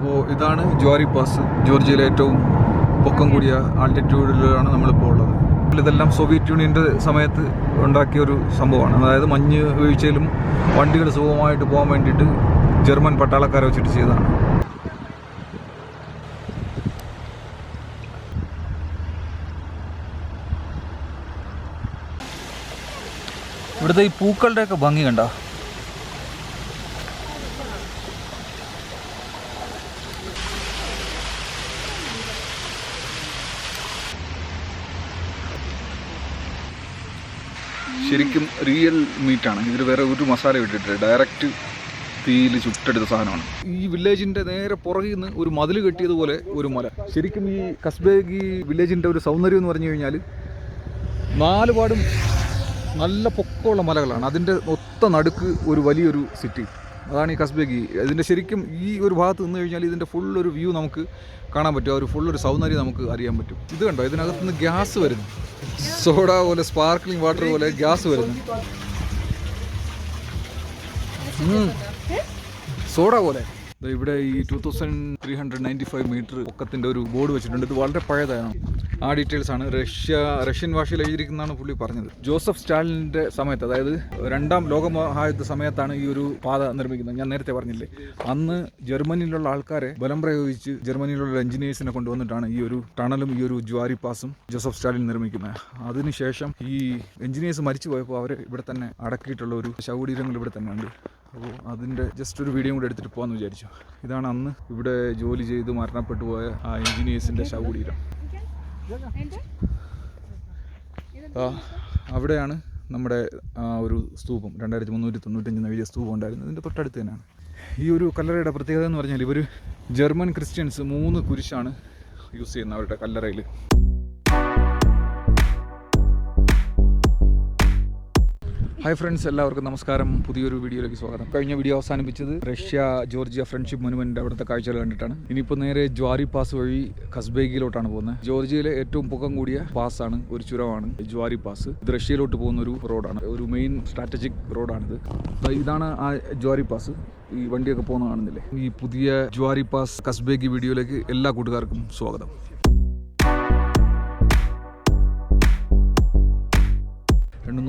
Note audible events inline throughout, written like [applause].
അപ്പോൾ ഇതാണ് jury pass ജോർജിയയിലെ ഏറ്റവും പൊക്കം കൂടിയ ആൾട്ടിറ്റ്യൂഡിലാണ് നമ്മളിപ്പോൾ ഉള്ളത്. ഇതെല്ലാം സോവിയറ്റ് യൂണിയന്റെ സമയത്ത് ഉണ്ടാക്കിയ ഒരു സംഭവമാണ്. അതായത് മഞ്ഞ് വീഴ്ചയിലും വണ്ടികൾ സുഖമായിട്ട് പോകാൻ വേണ്ടിയിട്ട് ജർമ്മൻ പട്ടാളക്കാരെ വെച്ചിട്ട് ചെയ്തതാണ്. ഇവിടുത്തെ ഈ പൂക്കളുടെയൊക്കെ ഭംഗി കണ്ടോ? ശരിക്കും റിയൽ മീറ്റാണ് ഇതിൽ വേറെ ഒരു മസാല ഇട്ടിട്ട് ഡയറക്റ്റ് തീയിൽ ചുട്ടെടുത്ത സാധനമാണ്. ഈ വില്ലേജിന്റെ നേരെ പുറകിൽ നിന്ന് ഒരു മതിൽ കെട്ടിയതുപോലെ ഒരു മല. ശരിക്കും ഈ കസ്ബേഗി വില്ലേജിന്റെ ഒരു സൗന്ദര്യം എന്ന് പറഞ്ഞു കഴിഞ്ഞാൽ നാലുപാടും നല്ല പൊക്കമുള്ള മലകളാണ്. അതിന്റെ ഒത്ത നടുക്ക് ഒരു വലിയൊരു സിറ്റി അതാണ് ഈ കസ്ബേഗി ഇതിന്റെ ശരിക്കും ഈ ഒരു ഭാഗത്ത് നിന്ന് കഴിഞ്ഞാൽ ഇതിന്റെ ഫുൾ ഒരു വ്യൂ നമുക്ക് കാണാൻ പറ്റും. ആ ഒരു ഫുൾ ഒരു സൗന്ദര്യം നമുക്ക് അറിയാൻ പറ്റും. ഇത് കണ്ടോ? ഇതിനകത്ത് നിന്ന് ഗ്യാസ് വരുന്നു. സോഡ പോലെ സ്പാർക്ലിംഗ് വാട്ടർ പോലെ ഗ്യാസ് വരുന്നു. സോഡ പോലെ. ഇവിടെ ഈ two thousand three hundred ninety five metre പൊക്കത്തിന്റെ ഒരു ബോർഡ് വെച്ചിട്ടുണ്ട്. ഇത് വളരെ പഴയതാണ്. ആ ഡീറ്റെയിൽസ് ആണ് റഷ്യ റഷ്യൻ ഭാഷയിൽ എഴുതിയിരിക്കുന്നതാണ് പുള്ളി പറഞ്ഞത്. ജോസഫ് സ്റ്റാലിന്റെ സമയത്ത് അതായത് രണ്ടാം ലോകമഹായുദ്ധ സമയത്താണ് ഈ ഒരു പാത നിർമ്മിക്കുന്നത്. ഞാൻ നേരത്തെ പറഞ്ഞില്ലേ? അന്ന് ജർമ്മനിയിലുള്ള ആൾക്കാരെ ബലം പ്രയോഗിച്ച് ജർമ്മനിയിലുള്ള എഞ്ചിനീയേഴ്സിനെ കൊണ്ടുവന്നിട്ടാണ് ഈ ഒരു ടണലും ഈ ഒരു ജ്വാരി പാസും ജോസഫ് സ്റ്റാലിൻ നിർമ്മിക്കുന്നത്. അതിനുശേഷം ഈ എഞ്ചിനീയേഴ്സ് മരിച്ചു പോയപ്പോൾ അവർ ഇവിടെ തന്നെ അടക്കിയിട്ടുള്ള ഒരു ശവകുടീരങ്ങൾ ഇവിടെ തന്നെ ഉണ്ട്. അപ്പോൾ അതിന്റെ ജസ്റ്റ് ഒരു വീഡിയോ കൂടെ എടുത്തിട്ട് പോകാമെന്ന് വിചാരിച്ചു. ഇതാണ് അന്ന് ഇവിടെ ജോലി ചെയ്ത് മരണപ്പെട്ടു പോയ ആ എഞ്ചിനീയേഴ്സിന്റെ ശവകുടീരം. അവിടെയാണ് നമ്മുടെ ആ ഒരു സ്തൂപം. രണ്ടായിരത്തി മുന്നൂറ്റി തൊണ്ണൂറ്റഞ്ച് വലിയ സ്തൂപം ഉണ്ടായിരുന്നു ഇതിന്റെ തൊട്ടടുത്ത് തന്നെയാണ്. ഈ ഒരു കല്ലറയുടെ പ്രത്യേകത എന്ന് പറഞ്ഞാൽ ഇവർ ജർമ്മൻ ക്രിസ്ത്യൻസ് മൂന്ന് കുരിശാണ് യൂസ് ചെയ്യുന്നത് അവരുടെ കല്ലറയിൽ. ഹായ് ഫ്രണ്ട്സ് എല്ലാവർക്കും നമസ്കാരം. പുതിയൊരു വീഡിയോയിലേക്ക് സ്വാഗതം. കഴിഞ്ഞ വീഡിയോ അവസാനിപ്പിച്ചത് റഷ്യ ജോർജിയ ഫ്രണ്ട്ഷിപ്പ് മൊനുമെന്റ് അവിടുത്തെ കാഴ്ചകൾ കണ്ടിട്ടാണ്. ഇനിയിപ്പോൾ നേരെ ജ്വാരി പാസ് വഴി കസ്ബേഗിലോട്ടാണ് പോകുന്നത്. ജോർജിയയിലെ ഏറ്റവും പൊക്കം കൂടിയ പാസ്സാണ് ഒരു ചുരമാണ് ജ്വാരി പാസ് ഇത് റഷ്യയിലോട്ട് പോകുന്ന ഒരു റോഡാണ് ഒരു മെയിൻ സ്ട്രാറ്റജിക് റോഡാണിത് ഇതാണ് ആ ജ്വാരി പാസ് ഈ വണ്ടിയൊക്കെ പോകുന്ന കാണുന്നില്ലേ? ഈ പുതിയ ജ്വാരി പാസ് കസ്ബേഗി വീഡിയോയിലേക്ക് എല്ലാ കൂട്ടുകാർക്കും സ്വാഗതം.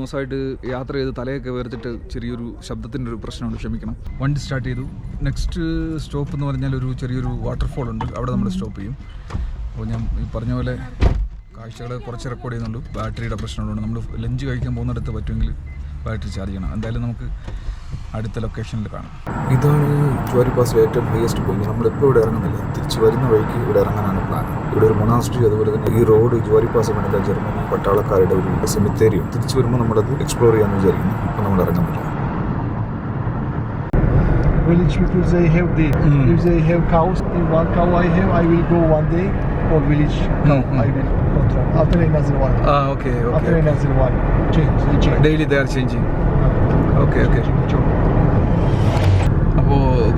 ദിവസമായിട്ട് യാത്ര ചെയ്ത് തലയൊക്കെ വേർത്തിട്ട് ചെറിയൊരു ശബ്ദത്തിന്റെ ഒരു പ്രശ്നമുണ്ട് ക്ഷമിക്കണം. വണ്ടി സ്റ്റാർട്ട് ചെയ്തു. നെക്സ്റ്റ് സ്റ്റോപ്പ് എന്ന് പറഞ്ഞാൽ ഒരു ചെറിയൊരു വാട്ടർഫോൾ ഉണ്ട്. അവിടെ നമ്മൾ സ്റ്റോപ്പ് ചെയ്യും. അപ്പോൾ ഞാൻ ഈ പറഞ്ഞ പോലെ കാഴ്ചകൾ കുറച്ച് റെക്കോർഡ് ചെയ്യുന്നുണ്ട് ബാറ്ററിയുടെ പ്രശ്നമുണ്ട് നമ്മൾ ലഞ്ച് കഴിക്കാൻ പോകുന്നിടത്ത് പറ്റുമെങ്കിൽ ബാറ്ററി ചാർജ് ചെയ്യണം. എന്തായാലും നമുക്ക് അടുത്ത ലൊക്കേഷനിൽ കാണാം. ഇതാണ് ജോലി പാസിലെ ഏറ്റവും ഹയസ്റ്റ് പോയിന്റ് നമ്മളിപ്പോൾ ഇവിടെ ഇറങ്ങുന്നില്ല. തിരിച്ച് വരുന്ന വഴിക്ക് ഇവിടെ ഇറങ്ങാനാണ് പ്ലാൻ ഇവിടെ ഒരു മൊണാസ്ട്രി അതുപോലെ തന്നെ ഈ റോഡ് ജോരി പാസ് കണക്ക ജർമ്മനി പട്ടാളക്കാരുടെ ഒരു സെമിത്തേരിയും തിരിച്ചു വരുമ്പോൾ നമ്മളത് എക്സ്പ്ലോർ ചെയ്യാമെന്ന് വിചാരിക്കുന്നു അപ്പോൾ നമ്മൾ ഇറങ്ങുന്നില്ല village people they have the Mm. if they have cows if one cow I have I will go one day for village No, Mm, mm. I will control after another one okay okay after another one change they change Daily they are changing. Uh, Okay, okay. changing.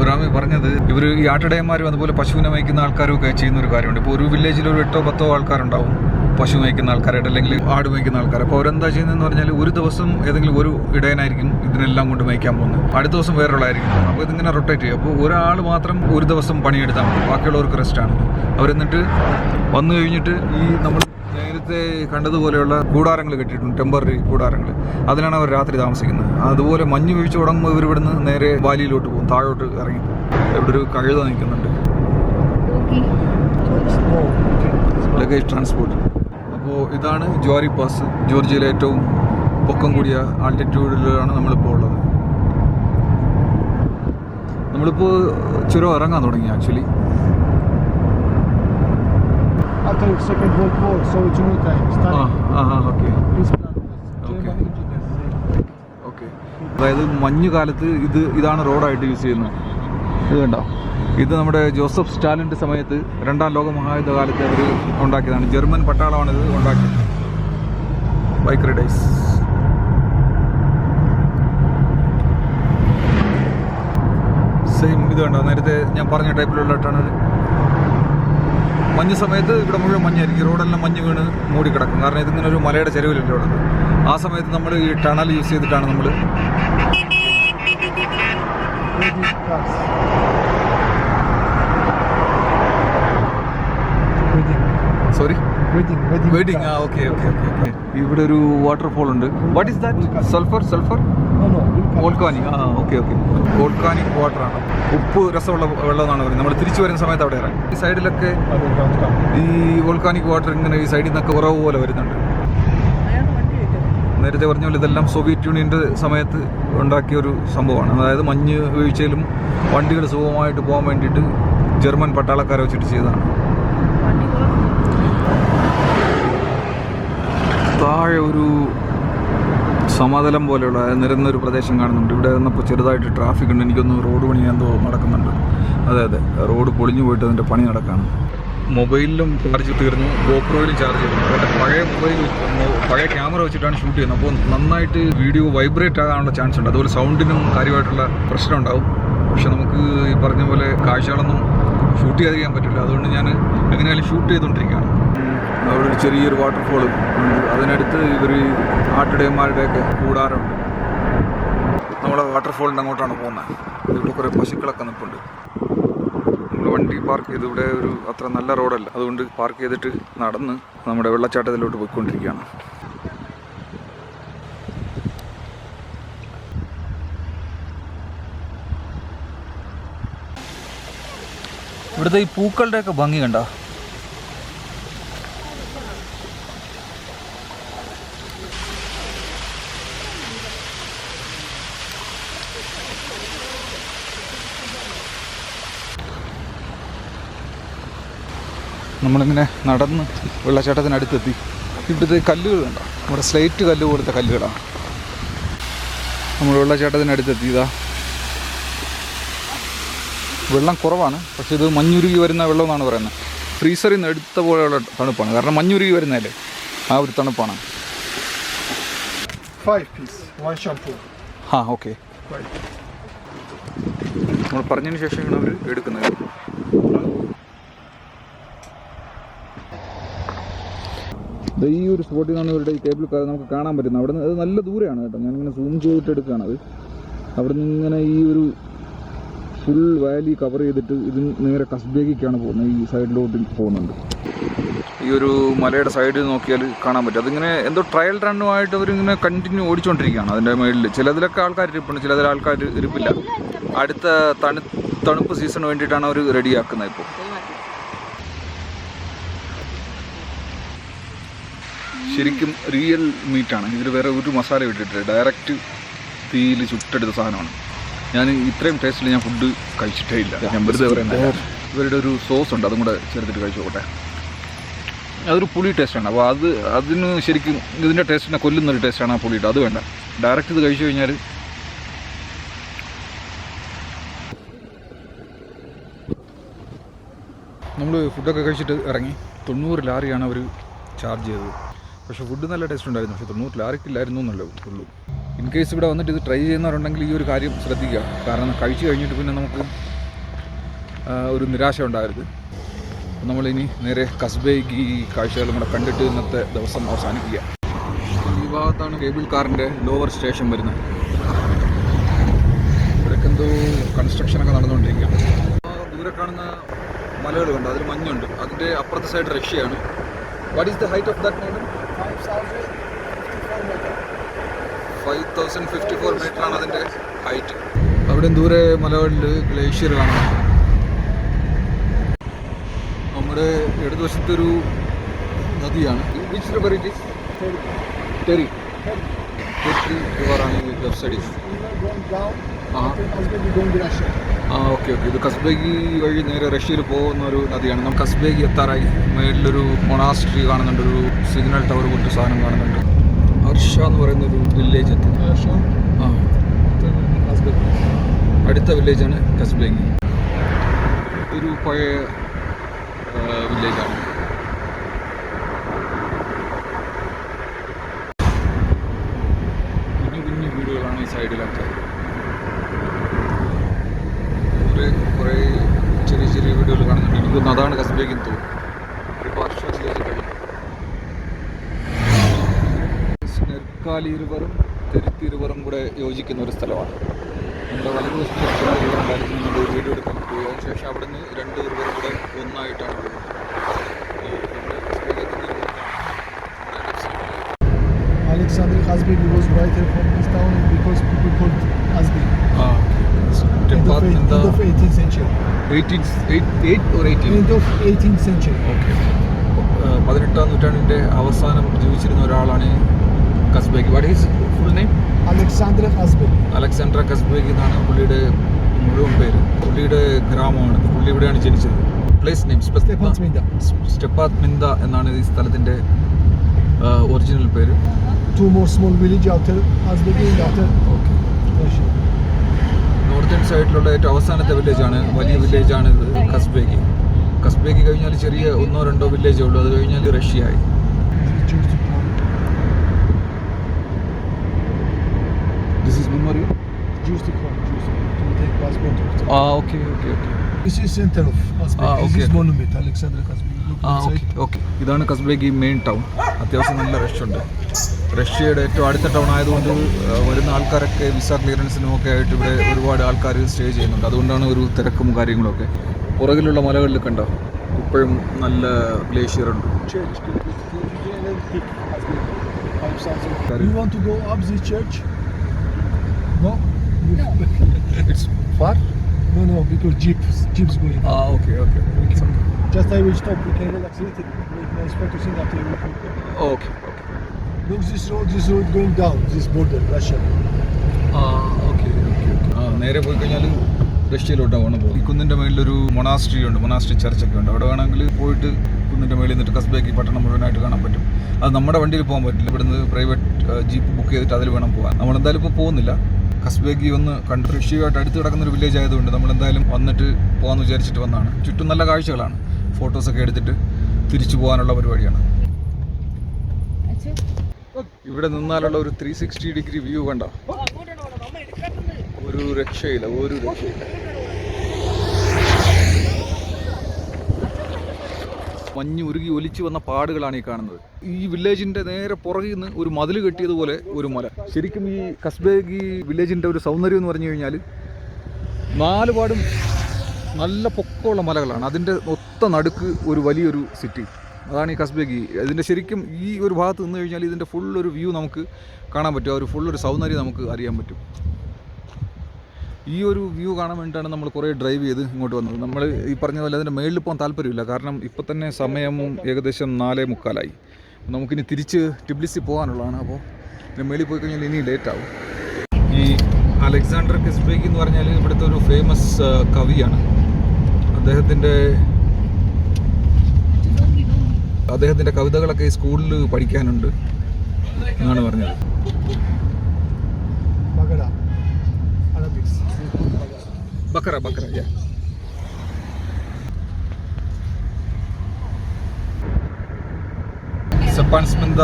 ഗ്രാമി പറഞ്ഞത് ഇവർ ഈ ആട്ടിടയന്മാരും അതുപോലെ പശുവിനെ മേയ്ക്കുന്ന ആൾക്കാരും ഒക്കെ ചെയ്യുന്ന ഒരു കാര്യമുണ്ട്. ഇപ്പോൾ ഒരു വില്ലേജിൽ ഒരു എട്ടോ പത്തോ ആൾക്കാരുണ്ടാവും പശു മേയ്ക്കുന്ന ആൾക്കാരായിട്ട് അല്ലെങ്കിൽ ആട് മേയ്ക്കുന്ന ആൾക്കാർ അപ്പോൾ അവരെന്താ ചെയ്യുന്നതെന്ന് പറഞ്ഞാൽ ഒരു ദിവസം ഏതെങ്കിലും ഒരു ഇടയനായിരിക്കും ഇതിനെല്ലാം കൊണ്ട് മേയ്ക്കാൻ പോകുന്നത്. അടുത്ത ദിവസം വേറൊരാളായിരിക്കും. അപ്പോൾ ഇതിങ്ങനെ റൊട്ടേറ്റ് ചെയ്യും. അപ്പോൾ ഒരാൾ മാത്രം ഒരു ദിവസം പണിയെടുത്താൽ മതി. ബാക്കിയുള്ളവർക്ക് റെസ്റ്റാണ് അവരെന്നിട്ട് വന്നു കഴിഞ്ഞിട്ട് ഈ നമ്മൾ നേരത്തെ കണ്ടതുപോലെയുള്ള കൂടാരങ്ങൾ കെട്ടിയിട്ടുണ്ട് ടെമ്പററി കൂടാരങ്ങൾ. അതിലാണ് അവർ രാത്രി താമസിക്കുന്നത്. അതുപോലെ മഞ്ഞ് വീഴ്ച തുടങ്ങുമ്പോൾ ഇവർ ഇവിടുന്ന് നേരെ വാലിയിലോട്ട് പോകും താഴോട്ട് ഇറങ്ങി ഇവിടെ ഒരു കഴുത നിൽക്കുന്നുണ്ട്. ലഗേജ് ട്രാൻസ്പോർട്ട് അപ്പോൾ ഇതാണ് ജോറി പാസ് ജോർജിയയിലെ ഏറ്റവും പൊക്കം കൂടിയ ആൾട്ടിറ്റ്യൂഡിലാണ് നമ്മളിപ്പോൾ ഉള്ളത്. നമ്മളിപ്പോൾ ചുരം ഇറങ്ങാൻ തുടങ്ങി actually after second world war Soviet Union time. Stalin Ah, ah, okay this plan was Okay. German engineers. Okay. അതായത് മഞ്ഞ് കാലത്ത് ഇത് ഇതാണ് റോഡായിട്ട് യൂസ് ചെയ്യുന്നത്. ഇത് കണ്ടോ? ഇത് നമ്മുടെ ജോസഫ് സ്റ്റാലിന്റെ സമയത്ത് രണ്ടാം ലോക മഹായുദ്ധ കാലത്ത് അവർ ഉണ്ടാക്കിയതാണ്. ജർമ്മൻ പട്ടാളമാണ് ഇത് ഉണ്ടാക്കിയത്. ബൈക്ക് റൈഡേഴ്സ് സെയിം ഇത് കണ്ടോ? നേരത്തെ ഞാൻ പറഞ്ഞ ടൈപ്പിലുള്ള ടണൽ മഞ്ഞ് സമയത്ത് ഇവിടെ മുഴുവൻ മഞ്ഞായിരിക്കും. റോഡെല്ലാം മഞ്ഞ് വീണ് മൂടിക്കിടക്കും. കാരണം ഇതിങ്ങനെ ഒരു മലയുടെ ചെരുവിലല്ലേ ഉള്ളത് ആ സമയത്ത് നമ്മൾ ഈ ടണൽ യൂസ് ചെയ്തിട്ടാണ് നമ്മൾ sorry cars. Waiting, waiting. Waiting ah okay okay okay okay ഇവിടെ ഒരു വാട്ടർഫോൾ ഉണ്ട് what is that sulphur sulphur. Volcanic ah okay okay volcanic water ആണ്. ഉപ്പ് രസമുള്ള വെള്ളം എന്നാണ് പറയുന്നത് നമ്മൾ തിരിച്ചു വരുന്ന സമയത്ത് അവിടെ ഇറങ്ങി. ഈ സൈഡിലൊക്കെ. ഈ വോൾക്കാനിക് വാട്ടർ ഇങ്ങനെ ഈ സൈഡിൽ നിന്നൊക്കെ ഉറവ് പോലെ വരുന്നുണ്ട്. നേരത്തെ പറഞ്ഞ പോലെ ഇതെല്ലാം സോവിയറ്റ് യൂണിയന്റെ സമയത്ത് ഉണ്ടാക്കിയ ഒരു സംഭവമാണ്. അതായത് മഞ്ഞ് വീഴ്ചയിലും വണ്ടികൾ സുഖമായിട്ട് പോകാൻ വേണ്ടിയിട്ട് ജർമ്മൻ പട്ടാളക്കാരെ വെച്ചിട്ട് ചെയ്തതാണ്. താഴെ ഒരു സമതലം പോലെയുള്ള നിരന്നൊരു പ്രദേശം കാണുന്നുണ്ട്. ഇവിടെ വന്നപ്പോൾ ചെറുതായിട്ട് ട്രാഫിക് ഉണ്ട്. എനിക്കൊന്ന് റോഡ് പണി എന്തോ നടക്കുന്നുണ്ട്. അതെ അതെ. റോഡ് പൊളിഞ്ഞു പോയിട്ട് അതിന്റെ പണി നടക്കാണ്. മൊബൈലിലും ചാർജ് തീർന്നു. ഗോപ്രോയിലും ചാർജ് തീർന്നു അപ്പോൾ പഴയ മൊബൈൽ പഴയ ക്യാമറ വെച്ചിട്ടാണ് ഷൂട്ട് ചെയ്യുന്നത്. അപ്പോൾ നന്നായിട്ട് വീഡിയോ വൈബ്രേറ്റ് ആകാനുള്ള ചാൻസ് ഉണ്ട്. അതുപോലെ സൗണ്ടിനും കാര്യമായിട്ടുള്ള പ്രശ്നം ഉണ്ടാവും. പക്ഷെ നമുക്ക് ഈ പറഞ്ഞ പോലെ കാഴ്ചകളൊന്നും ഷൂട്ട് ചെയ്യാതിരിക്കാൻ പറ്റില്ല. അതുകൊണ്ട് ഞാൻ എങ്ങനെയായാലും ഷൂട്ട് ചെയ്തുകൊണ്ടിരിക്കുകയാണ്. അവിടെ ഒരു ചെറിയൊരു വാട്ടർഫോൾ ഉണ്ട് അതിനടുത്ത് ഇവർ ആട്ടിടയന്മാരുടെയൊക്കെ കൂടാറുണ്ട് നമ്മളെ വാട്ടർഫോളിന്റെ അങ്ങോട്ടാണ് പോകുന്നത്. ഇവിടെ കുറേ പശുക്കളൊക്കെ നിൽപ്പുണ്ട് നമ്മൾ വണ്ടി പാർക്ക് ചെയ്ത് ഇവിടെ ഒരു അത്ര നല്ല റോഡല്ല അതുകൊണ്ട് പാർക്ക് ചെയ്തിട്ട് നടന്ന് നമ്മുടെ വെള്ളച്ചാട്ടത്തിലോട്ട് പോയിക്കൊണ്ടിരിക്കുകയാണ്. ഇവിടുത്തെ ഈ പൂക്കളുടെയൊക്കെ ഭംഗി കണ്ടോ? നമ്മളിങ്ങനെ നടന്ന് വെള്ളച്ചാട്ടത്തിനടുത്തെത്തി. ഇവിടുത്തെ കല്ലുകൾ കണ്ടോ? നമ്മുടെ സ്ലേറ്റ് കല്ല് പോലത്തെ കല്ലുകളാണ്. നമ്മൾ വെള്ളച്ചാട്ടത്തിനടുത്തെത്തി ഇതാ. വെള്ളം കുറവാണ് പക്ഷേ ഇത് മഞ്ഞുരുകി വരുന്ന വെള്ളം എന്നാണ് പറയുന്നത്. ഫ്രീസറിൽ നിന്ന് എടുത്ത പോലെയുള്ള തണുപ്പാണ്. കാരണം മഞ്ഞുരുകി വരുന്നതല്ലേ? ആ ഒരു തണുപ്പാണ്. ആ ഓക്കെ. നമ്മൾ പറഞ്ഞതിന് ശേഷമാണ് അവർ എടുക്കുന്നത്. ഈ ഒരു സ്പോട്ടിൽ നിന്നാണ് ഇവരുടെ ഈ കേബിൾ കാർ നമുക്ക് കാണാൻ പറ്റുന്നത്. അവിടെ നിന്ന് അത് നല്ല ദൂരെയാണ് കേട്ടോ. ഞാൻ ഇങ്ങനെ സൂം ചെയ്തിട്ട് എടുക്കുകയാണ് അത്. അവിടെ നിന്ന് ഇങ്ങനെ ഈ ഒരു ഫുൾ വാലി കവർ ചെയ്തിട്ട് ഇത് നേരെ കസ്ബേഗിക്കാണ് പോകുന്നത്. ഈ സൈഡിലോട്ട് പോകുന്നുണ്ട്. ഈ ഒരു മലയുടെ സൈഡിൽ നോക്കിയാൽ കാണാൻ പറ്റും. അതിങ്ങനെ എന്തോ ട്രയൽ റണ്ണുമായിട്ട് അവരിങ്ങനെ കണ്ടിന്യൂ ഓടിച്ചുകൊണ്ടിരിക്കുകയാണ് അതിന്റെ മേളിൽ ചിലതിലൊക്കെ ആൾക്കാർ ഇരിപ്പുണ്ട് ചിലതിൽ ആൾക്കാർ ഇരിപ്പില്ല. അടുത്ത തണു തണുപ്പ് സീസൺ വേണ്ടിയിട്ടാണ് അവർ റെഡിയാക്കുന്നത് ഇപ്പോൾ ശരിക്കും റിയൽ മീറ്റാണ് ഇതിൽ വേറെ ഒരു മസാല ഇട്ടിട്ടില്ല. ഡയറക്റ്റ് തീയിൽ ചുട്ടെടുത്ത സാധനമാണ്. ഞാൻ ഇത്രയും ടേസ്റ്റിൽ ഞാൻ ഫുഡ് കഴിച്ചിട്ടേ ഇല്ല. ഞാൻ വെറുതെ പറയുന്നത് ഇവരുടെ ഒരു സോസ് ഉണ്ട്. അതും കൂടെ ചേർത്തിട്ട് കഴിച്ചു നോക്കട്ടെ. അതൊരു പുളി ടേസ്റ്റാണ് അപ്പോൾ അത് അതിന് ശരിക്കും ഇതിന്റെ ടേസ്റ്റിനെ കൊല്ലുന്നൊരു ടേസ്റ്റാണ് ആ പുളിയിട്ട് അത് വേണ്ട. ഡയറക്റ്റ് ഇത് കഴിച്ചു കഴിഞ്ഞാൽ നമ്മൾ ഫുഡൊക്കെ കഴിച്ചിട്ട് ഇറങ്ങി. തൊണ്ണൂറ് ലാറിയാണ് അവർ ചാർജ് ചെയ്തത്. പക്ഷേ ഫുഡ് നല്ല ടേസ്റ്റ് ഉണ്ടായിരുന്നു. പക്ഷേ തൊണ്ണൂറ് ലാറിക്കില്ലായിരുന്നു എന്നല്ലേ ഉള്ളൂ. ഇൻ കേസ് ഇവിടെ വന്നിട്ട് ഇത് ട്രൈ ചെയ്യുന്നവരുണ്ടെങ്കിൽ ഈ ഒരു കാര്യം ശ്രദ്ധിക്കുക. കാരണം കഴിച്ചു കഴിഞ്ഞിട്ട് പിന്നെ നമുക്ക് ഒരു നിരാശ ഉണ്ടാകരുത് അപ്പം നമ്മളിനി നേരെ കസ്ബേക്ക് ഈ കാഴ്ചകളും കൂടെ കണ്ടിട്ട് ഇന്നത്തെ ദിവസം അവസാനിക്കുക ഈ ഭാഗത്താണ് കേബിൾ കാറിന്റെ ലോവർ സ്റ്റേഷൻ വരുന്നത്. ഇവിടേക്ക് എന്തോ കൺസ്ട്രക്ഷനൊക്കെ നടന്നുകൊണ്ടിരിക്കുകയാണ് ആ ദൂരെ കാണുന്ന മലകൾ കണ്ട്? അതിൽ മഞ്ഞുണ്ട്. അതിന്റെ അപ്പുറത്തെ side റഷ്യയാണ്. What is the height of that mountain 5,054 meter. Five thousand fifty four metre ആണ് അതിന്റെ ഹൈറ്റ് അവിടെ ദൂരെ മലകളിൽ ഗ്ലേഷ്യർ കാണാം. നമ്മുടെ ഇടതുവശത്തൊരു നദിയാണ്. Which river it Terek Terek റിവറാണ് left സൈഡിൽ Russia. ആ ഓക്കെ ഓക്കെ ഇത് കസ്ബേഗി വഴി നേരെ റഷ്യയിൽ പോകുന്ന ഒരു നദിയാണ്. നമുക്ക് കസ്ബേഗി എത്താറായി. മേളിലൊരു മൊണാസ്ട്രി കാണുന്നുണ്ട്. ഒരു സിഗ്നൽ ടവർ പോലത്തെ സാധനം കാണുന്നുണ്ട്. ഹർഷ എന്ന് പറയുന്ന ഒരു വില്ലേജ് എത്തി. ആ. അടുത്ത വില്ലേജാണ് കസ്ബേഗി ഒരു പഴയ വില്ലേജാണ് കുഞ്ഞു കുഞ്ഞു വീടുകളാണ് ഈ സൈഡിലൊക്കെ. കുറേ കുറേ ചെറിയ ചെറിയ വീടുകൾ കാണുന്നുണ്ട്. എനിക്ക് തോന്നുന്നു അതാണ് കസ്ബേഗിൽ തോന്നുന്നു ഒരു വർഷത്തിലേക്ക് കഴിഞ്ഞു നെർക്കാലി ഇരുവറും തെരുത്തി ഇരുവറും കൂടെ യോജിക്കുന്ന ഒരു സ്ഥലമാണ് നമ്മുടെ വലതുവശത്ത് ഉണ്ടായിരുന്നു നമ്മൾ വീഡിയോ എടുക്കാൻ പോയി അതിന് ശേഷം അവിടെ നിന്ന് രണ്ട് ഇരുവറും കൂടെ ഒന്നായിട്ടാണ് Alexander Hasbi was writer from this town because people called Hasbegi. ആ End of, eight- end of 18th century. 18th, 8th or 18th? End of 18th century. Okay. പതിനെട്ടാം നൂറ്റാണ്ടിന്റെ അവസാനം ജീവിച്ചിരുന്ന ഒരാളാണ് Kazbeg what is full name Aleksandre Hasbegi. Aleksandre Kazbek എന്നാണ് പുള്ളിയുടെ മുഴുവൻ പേര്. പുള്ളിയുടെ ഗ്രാമമാണ്. പുള്ളി ഇവിടെയാണ് ജനിച്ചത്. Place name. സ്റ്റെപ്പാത് മിന്ദ എന്നാണ് ഈ സ്ഥലത്തിന്റെ ഒറിജിനൽ പേര്. And after okay Russia. Northern സൈഡിലുള്ള ഏറ്റവും അവസാനത്തെ വില്ലേജാണ് വലിയ വില്ലേജാണ് ഇത് കസ്ബേഗി കസ്ബേഗി കഴിഞ്ഞാൽ ചെറിയ ഒന്നോ രണ്ടോ വില്ലേജേ ഉള്ളൂ. അത് കഴിഞ്ഞാൽ റഷ്യയായി Jews to come. This is memorial Jews to come. Jews to come. To take passport. okay, okay, okay. Okay This is center of Hasbegi. Ah, okay. This okay. is monument. Alexander Hasbegi. Look ah inside. Okay okay ഇതാണ് Kazbegi main town അത്യാവശ്യം നല്ല rush ഉണ്ട് റഷ്യയുടെ ഏറ്റവും അടുത്ത town ആയതുകൊണ്ട് ആ, വരുന്ന ആൾക്കാരൊക്കെ വിസ ക്ലിയറൻസിനും ഒക്കെ ആയിട്ട് ഇവിടെ ഒരുപാട് ആൾക്കാർ സ്റ്റേ ചെയ്യുന്നുണ്ട് അതുകൊണ്ടാണ് ഒരു തിരക്കും കാര്യങ്ങളൊക്കെ പുറകിലുള്ള മലകളിൽ കണ്ടോ ഇപ്പോഴും നല്ല ഗ്ലേഷ്യർ ഉണ്ട് Church. Correct. You want to go up this church? No? No. [laughs] It's far no, no, because jeeps, jeeps going. ആ okay, okay. We can, just I will stop. We can relax a little. Make nice photos to after we okay, okay. Okay Look this road. This road going down. This border, Russia. ആ okay, okay, okay. Ah, നേരെ പോയി കഴിഞ്ഞാൽ റഷ്യയിലോട്ടാണ് പോകും ഈ കുന്നിന്റെ മേളിലൊരു monastery ഉണ്ട് monastery ചർച്ചൊക്കെ ഉണ്ട് അവിടെ വേണമെങ്കിൽ പോയിട്ട് കുന്നിന്റെ മേളിൽ നിന്നിട്ട് കസ്ബേക്ക് പട്ടണം മുഴുവനായിട്ട് കാണാൻ പറ്റും അത് നമ്മുടെ വണ്ടിയിൽ പോകാൻ പറ്റില്ല ഇവിടുന്ന് പ്രൈവറ്റ് ജീപ്പ് ബുക്ക് ചെയ്തിട്ട് അതിൽ വേണം പോകാൻ നമ്മൾ എന്തായാലും ഇപ്പോൾ പോകുന്നില്ല കസ്ബേഗി ഒന്ന് കണ്ട് റഷ്യയുമായിട്ട് അടുത്ത് കിടക്കുന്ന ഒരു വില്ലേജ് ആയതുകൊണ്ട് നമ്മൾ എന്തായാലും വന്നിട്ട് പോകാമെന്ന് വിചാരിച്ചിട്ട് വന്നതാണ് ചുറ്റും നല്ല കാഴ്ചകളാണ്. ഫോട്ടോസൊക്കെ എടുത്തിട്ട് തിരിച്ചു പോകാനുള്ള പരിപാടിയാണ്. ഇവിടെ നിന്നാലുള്ള ഒരു ത്രീ സിക്സ്റ്റി ഡിഗ്രി വ്യൂ കണ്ടോ? ഒരു രക്ഷയില്ല ഒരു രക്ഷയില്ല. മഞ്ഞ് ഉരുകി ഒലിച്ചു വന്ന പാടുകളാണ് ഈ കാണുന്നത്. ഈ വില്ലേജിന്റെ നേരെ പുറകിൽ നിന്ന് ഒരു മതിൽ കെട്ടിയതുപോലെ ഒരു മല. ശരിക്കും ഈ കസ്ബേഗി വില്ലേജിന്റെ ഒരു സൗന്ദര്യം എന്ന് പറഞ്ഞു കഴിഞ്ഞാൽ നാലുപാടും നല്ല പൊക്കമുള്ള മലകളാണ്. അതിന്റെ ഒത്ത നടുക്ക് ഒരു വലിയൊരു സിറ്റി അതാണ് ഈ കസ്ബേഗി. ഇതിന്റെ ശരിക്കും ഈ ഒരു ഭാഗത്ത് നിന്ന് കഴിഞ്ഞാൽ ഇതിന്റെ ഫുൾ ഒരു വ്യൂ നമുക്ക് കാണാൻ പറ്റും. ആ ഒരു ഫുൾ ഒരു സൗന്ദര്യം നമുക്ക് അറിയാൻ പറ്റും. ഈ ഒരു വ്യൂ കാണാൻ വേണ്ടിയിട്ടാണ് നമ്മൾ കുറേ ഡ്രൈവ് ചെയ്ത് ഇങ്ങോട്ട് വന്നത്. നമ്മൾ ഈ പറഞ്ഞ പോലെ അതിന്റെ മേളിൽ പോകാൻ താല്പര്യമില്ല. കാരണം ഇപ്പം തന്നെ സമയം ഏകദേശം നാലേ മുക്കാലായി. നമുക്കിനി തിരിച്ച് ടിബ്ലിസി പോകാനുള്ളതാണ്. അപ്പോൾ ഇതിന്റെ മേളിൽ പോയി കഴിഞ്ഞാൽ ഇനി ലേറ്റ് ആവും. ഈ അലക്സാണ്ടർ കിസ്ബേക്ക് എന്ന് പറഞ്ഞാൽ ഇവിടുത്തെ ഒരു ഫേമസ് കവിയാണ്. അദ്ദേഹത്തിന്റെ അദ്ദേഹത്തിന്റെ കവിതകളൊക്കെ ഈ സ്കൂളിൽ പഠിക്കാനുണ്ട് എന്നാണ് പറഞ്ഞത്. ബക്കറ ബക്കറ yeah. സെപ്പാൻസ്മിന്ത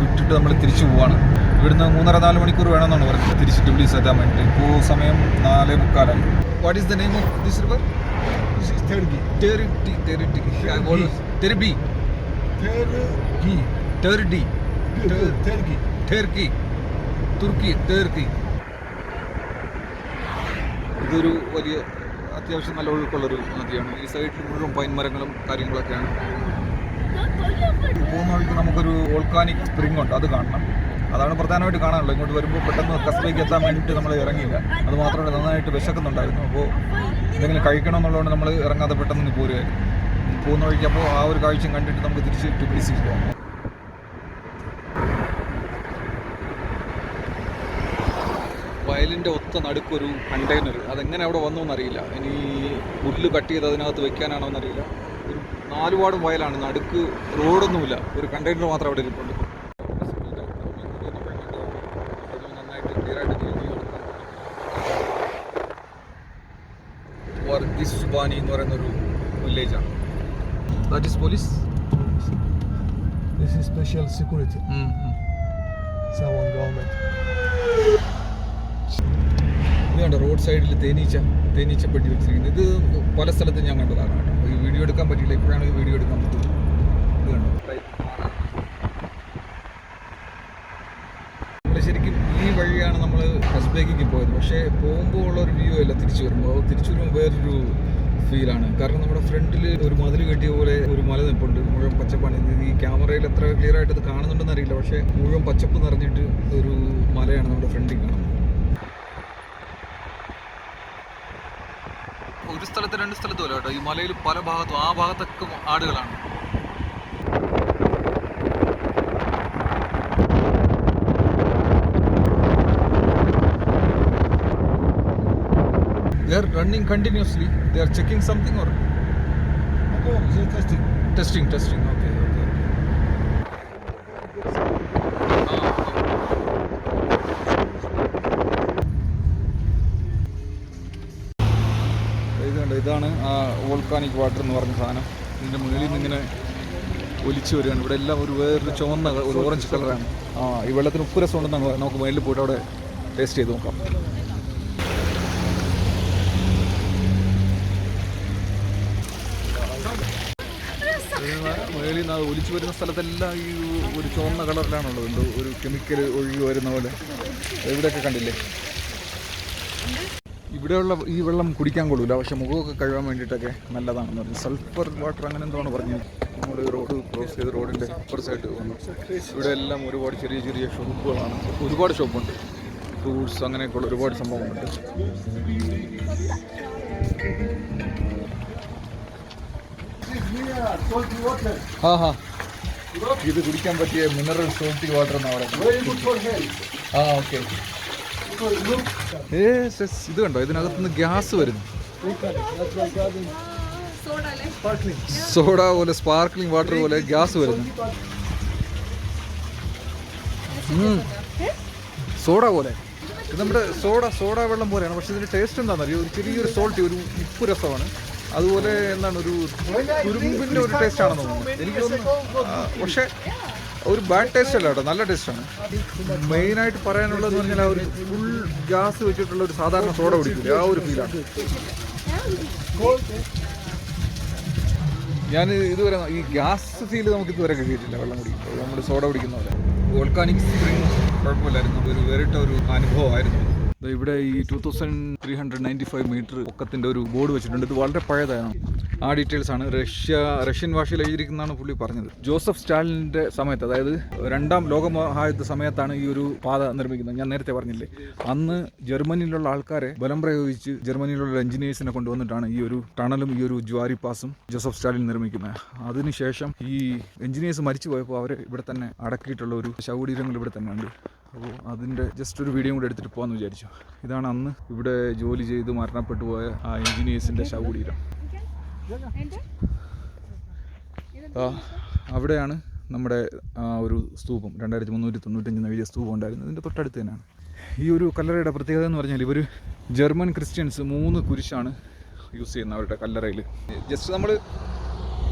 വിട്ടിട്ട് നമ്മൾ തിരിച്ചു പോവാണ്. ഇവിടുന്ന് മൂന്നര നാല് മണിക്കൂർ വേണമെന്നാണ് പറഞ്ഞത്. തിരിച്ച് ടിബ്ലീസ് എത്താൻ വേണ്ടി ഇപ്പോൾ സമയം നാല് മുക്കാലാണ് what is the name of this river Turkey. Tergi. ഇതൊരു വലിയ അത്യാവശ്യം നല്ല ഒഴുക്കുള്ളൊരു നദിയാണ്. ഈ സൈഡിൽ മുഴുവൻ പൈൻ മരങ്ങളും കാര്യങ്ങളൊക്കെയാണ്. പോകുന്ന വഴിക്ക് നമുക്കൊരു വോൾക്കാനിക് സ്പ്രിംഗ് ഉണ്ട്. അത് കാണണം. അതാണ് പ്രധാനമായിട്ട് കാണാനുള്ളത്. ഇങ്ങോട്ട് വരുമ്പോൾ പെട്ടെന്ന് കസ്ബിലേക്ക് എത്താൻ വേണ്ടിയിട്ട് നമ്മൾ ഇറങ്ങിയില്ല. അത് മാത്രമല്ല നന്നായിട്ട് വിശക്കുന്നുണ്ടായിരുന്നു. അപ്പോൾ എന്തെങ്കിലും കഴിക്കണം എന്നുള്ളതുകൊണ്ട് നമ്മൾ ഇറങ്ങാതെ പെട്ടെന്ന് പോരുകയായിരുന്നു പോകുന്ന വഴിക്ക് അപ്പോൾ ആ ഒരു കാഴ്ചയും കണ്ടിട്ട് നമുക്ക് തിരിച്ച് ടിബിലിസി പോകാം വയലിന്റെ ഒത്ത നടുക്കൊരു കണ്ടെയ്നർ അതെങ്ങനെ അവിടെ വന്നു എന്നറിയില്ല ഇനി പുല്ല് കട്ട് ചെയ്ത് അതിനകത്ത് വെക്കാനാണോ എന്നറിയില്ല ഒരു നാലുപാടും വയലാണ്. നടുക്ക് റോഡൊന്നുമില്ല. ഒരു കണ്ടെയ്നർ മാത്രം അവിടെ ഇരിപ്പുണ്ട്. വർഗീസ് സുബാനി എന്ന് പറയുന്ന ഒരു വില്ലേജാണ് that is police special security special security. Someone government. ഇത് റോഡ് സൈഡിൽ തേനീച്ച തേനീച്ച പെട്ടി വെച്ചിരിക്കുന്നത്. ഇത് പല സ്ഥലത്തും ഞാൻ കണ്ടതാണ് കേട്ടോ. ഈ വീഡിയോ എടുക്കാൻ പറ്റിയില്ല. ഇപ്പോഴാണ് ഈ വീഡിയോ എടുക്കാൻ പറ്റുന്നത് ഇത് കണ്ടോ? നമ്മൾ ശരിക്കും ഈ വഴിയാണ് നമ്മൾ ഹസ്ബേക്കിക്ക് പോയത്. പക്ഷേ പോകുമ്പോൾ ഉള്ള ഒരു വ്യൂ അല്ല തിരിച്ചു വരുമ്പോൾ. തിരിച്ചു വരുമ്പോൾ വേറൊരു ഫീലാണ് കാരണം നമ്മുടെ ഫ്രണ്ടിൽ ഒരു മതിൽ കെട്ടിയ പോലെ ഒരു മല നിൽപ്പുണ്ട് മുഴുവൻ പച്ചപ്പാണ്. ഈ ക്യാമറയിൽ എത്ര ക്ലിയർ ആയിട്ട് ഇത് കാണുന്നുണ്ടെന്ന് അറിയില്ല. പക്ഷേ മുഴുവൻ പച്ചപ്പ് നിറഞ്ഞിട്ട് ഒരു മലയാണ് നമ്മുടെ ഫ്രണ്ടിൽ കാണുന്നത്. ഒരു സ്ഥലത്ത് രണ്ട് സ്ഥലത്തും അല്ല കേട്ടോ. ഈ മലയിൽ പല ഭാഗത്തും ആ ഭാഗത്തൊക്കെ ആടുകളാണ്. Running continuously there checking something or testing testing ഇതാണ് ആ വോൾക്കാനിക് വാട്ടർ എന്ന് പറഞ്ഞ സാധനം. ഇതിന്റെ മുകളിൽ നിന്ന് ഇങ്ങനെ ഒലിച്ചു വരികയാണ്. ഇവിടെ എല്ലാം ഒരു വേറൊരു ചുവന്ന ഒരു ഓറഞ്ച് കളറാണ്. ആ ഈ വെള്ളത്തിന് ഉപ്പ് ഉണ്ടെന്ന് പറയുന്നത്. നമുക്ക് മുകളിൽ പോയിട്ട് അവിടെ ടേസ്റ്റ് ചെയ്ത് നോക്കാം. മുകളിൽ നിന്ന് ഒലിച്ചു വരുന്ന സ്ഥലത്തെല്ലാം ഈ ഒരു ചുവന്ന കളറിലാണുള്ളത്. ഒരു കെമിക്കൽ ഒഴുകി വരുന്ന പോലെ. എവിടെയൊക്കെ കണ്ടില്ലേ? ഇവിടെയുള്ള ഈ വെള്ളം കുടിക്കാൻ കൊള്ളൂല. പക്ഷെ മുഖമൊക്കെ കഴുകാൻ വേണ്ടിയിട്ടൊക്കെ നല്ലതാണെന്ന് പറഞ്ഞു. സൾഫർ വാട്ടർ അങ്ങനെ എന്താണ് പറഞ്ഞത് നമ്മൾ റോഡ് ക്രോസ് ചെയ്ത് റോഡിന്റെ അപ്പർ സൈഡ് വന്നു. ഇവിടെ എല്ലാം ഒരുപാട് ചെറിയ ചെറിയ ഷോപ്പുകളാണ് ഒരുപാട് ഷോപ്പുണ്ട് ഫ്രൂട്ട്സ് അങ്ങനെയൊക്കെയുള്ള ഒരുപാട് സംഭവങ്ങളുണ്ട്. ആ ഹാ ഇത് കുടിക്കാൻ പറ്റിയ മിനറൽ സോൾട്ടി വാട്ടർ എന്നാണ് പറയുന്നത്. ആ ഓക്കെ ഏ ഇത് കണ്ടോ? ഇതിനകത്തുനിന്ന് ഗ്യാസ് വരുന്നു. സോഡ പോലെ സ്പാർക്ലിംഗ് വാട്ടർ പോലെ ഗ്യാസ് വരുന്നു. സോഡ പോലെ. ഇത് നമ്മുടെ സോഡ സോഡ വെള്ളം പോലെയാണ്. പക്ഷെ ഇതിന്റെ ടേസ്റ്റ് എന്താണെന്ന് അറിയോ ഒരു ചെറിയൊരു സോൾട്ടി ഒരു ഉപ്പ് രസമാണ്. അതുപോലെ എന്താണ് ഒരു തുരുമ്പിന്റെ ഒരു ടേസ്റ്റ് ആണെന്ന് തോന്നുന്നു. എനിക്ക് തോന്നുന്നു പക്ഷെ ഒരു ബാഡ് ടേസ്റ്റ് അല്ല കേട്ടോ. നല്ല ടേസ്റ്റാണ് മെയിനായിട്ട് പറയാനുള്ളതെന്ന് പറഞ്ഞാൽ ഒരു ഫുൾ ഗ്യാസ് വെച്ചിട്ടുള്ള ഒരു സാധാരണ സോഡ കുടിക്കില്ല ആ ഒരു ഫീലാണ്? ഞാൻ ഇതുവരെ ഈ ഗ്യാസ് ഫീൽ നമുക്ക് ഇതുവരെ കിട്ടിയിട്ടില്ല വെള്ളം കുടിക്കുമ്പോൾ. നമ്മൾ സോഡ കുടിക്കുന്ന പോലെ. വോൾക്കാനിക് സ്പ്രിങ് കുഴപ്പമില്ലായിരുന്നു. ഒരു വേറിട്ട ഒരു അനുഭവമായിരുന്നു. ഇവിടെ ഈ two thousand three hundred ninety five metre പൊക്കത്തിന്റെ ഒരു ബോർഡ് വെച്ചിട്ടുണ്ട്. ഇത് വളരെ പഴയതാണ്. ആ ഡീറ്റെയിൽസ് ആണ് റഷ്യ റഷ്യൻ ഭാഷയിൽ എഴുതിയിരിക്കുന്നതാണ് പുള്ളി പറഞ്ഞത്. ജോസഫ് സ്റ്റാലിന്റെ സമയത്ത് അതായത് രണ്ടാം ലോകമഹായുദ്ധ സമയത്താണ് ഈ ഒരു പാത നിർമ്മിക്കുന്നത്. ഞാൻ നേരത്തെ പറഞ്ഞില്ലേ? അന്ന് ജർമ്മനിയിലുള്ള ആൾക്കാരെ ബലം പ്രയോഗിച്ച് ജർമ്മനിയിലുള്ള എഞ്ചിനീയേഴ്സിനെ കൊണ്ടുവന്നിട്ടാണ് ഈ ഒരു ടണലും ഈ ഒരു ജ്വാരി പാസും ജോസഫ് സ്റ്റാലിൻ നിർമ്മിക്കുന്നത്. അതിനുശേഷം ഈ എഞ്ചിനീയേഴ്സ് മരിച്ചു പോയപ്പോൾ അവരെ ഇവിടെ തന്നെ അടക്കിയിട്ടുള്ള ഒരു ശവകുടീരങ്ങൾ ഇവിടെ തന്നെ ഉണ്ട്. അപ്പോൾ അതിന്റെ ജസ്റ്റ് ഒരു വീഡിയോ കൂടെ എടുത്തിട്ട് പോകാമെന്ന് വിചാരിച്ചു. ഇതാണ് അന്ന് ഇവിടെ ജോലി ചെയ്ത് മരണപ്പെട്ടു പോയ ആ എഞ്ചിനീയേഴ്സിന്റെ ശവകുടീരം. അവിടെയാണ് നമ്മുടെ ഒരു സ്തൂപം. രണ്ടായിരത്തി മുന്നൂറ്റി തൊണ്ണൂറ്റഞ്ച് എഴുതിയ സ്തൂപം ഉണ്ടായിരുന്നു ഇതിന്റെ തൊട്ടടുത്ത് തന്നെയാണ്. ഈ ഒരു കല്ലറയുടെ പ്രത്യേകത എന്ന് പറഞ്ഞാൽ ഇവർ ജർമ്മൻ ക്രിസ്ത്യൻസ് മൂന്ന് കുരിശാണ് യൂസ് ചെയ്യുന്നത് അവരുടെ കല്ലറയിൽ. ജസ്റ്റ് നമ്മൾ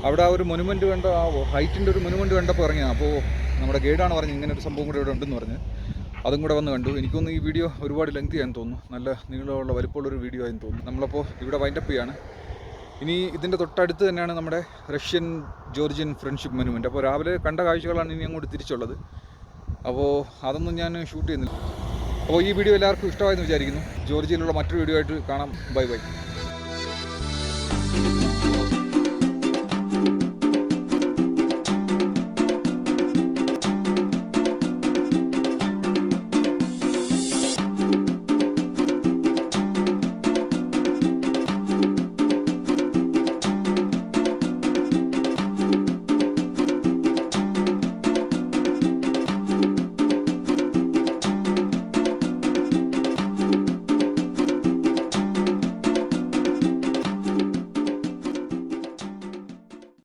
അവിടെ ആ ഒരു മൊനുമെന്റ് കണ്ട ആ ഹൈറ്റിന്റെ ഒരു മൊനുമെന്റ് കണ്ടപ്പോൾ ഇറങ്ങിയാണ് അപ്പോൾ നമ്മുടെ ഗൈഡാണ് പറഞ്ഞത് ഇങ്ങനെ ഒരു സംഭവം കൂടെ ഇവിടെ ഉണ്ടെന്ന് പറഞ്ഞ്. അതും കൂടെ വന്ന് കണ്ടു. എനിക്കൊന്ന് ഈ വീഡിയോ ഒരുപാട് ലെങ്തി ചെയ്യാൻ തോന്നുന്നു. നല്ല നീളമുള്ള വലിപ്പമുള്ളൊരു വീഡിയോ ആയെന്ന് തോന്നുന്നു. നമ്മളപ്പോൾ ഇവിടെ വൈൻഡപ്പ് ചെയ്യാണ്. ഇനി ഇതിന്റെ തൊട്ടടുത്ത് തന്നെയാണ് നമ്മുടെ റഷ്യൻ ജോർജിയൻ ഫ്രണ്ട്ഷിപ്പ് മൊനുമെന്റ് അപ്പോൾ രാവിലെ കണ്ട കാഴ്ചകളാണ് ഇനി അങ്ങോട്ട് തിരിച്ചുള്ളത്. അപ്പോൾ അതൊന്നും ഞാൻ ഷൂട്ട് ചെയ്യുന്നില്ല. അപ്പോൾ ഈ വീഡിയോ എല്ലാവർക്കും ഇഷ്ടമായെന്ന് വിചാരിക്കുന്നു. ജോർജിയയിലുള്ള മറ്റൊരു വീഡിയോ ആയിട്ട് കാണാം. Bye bye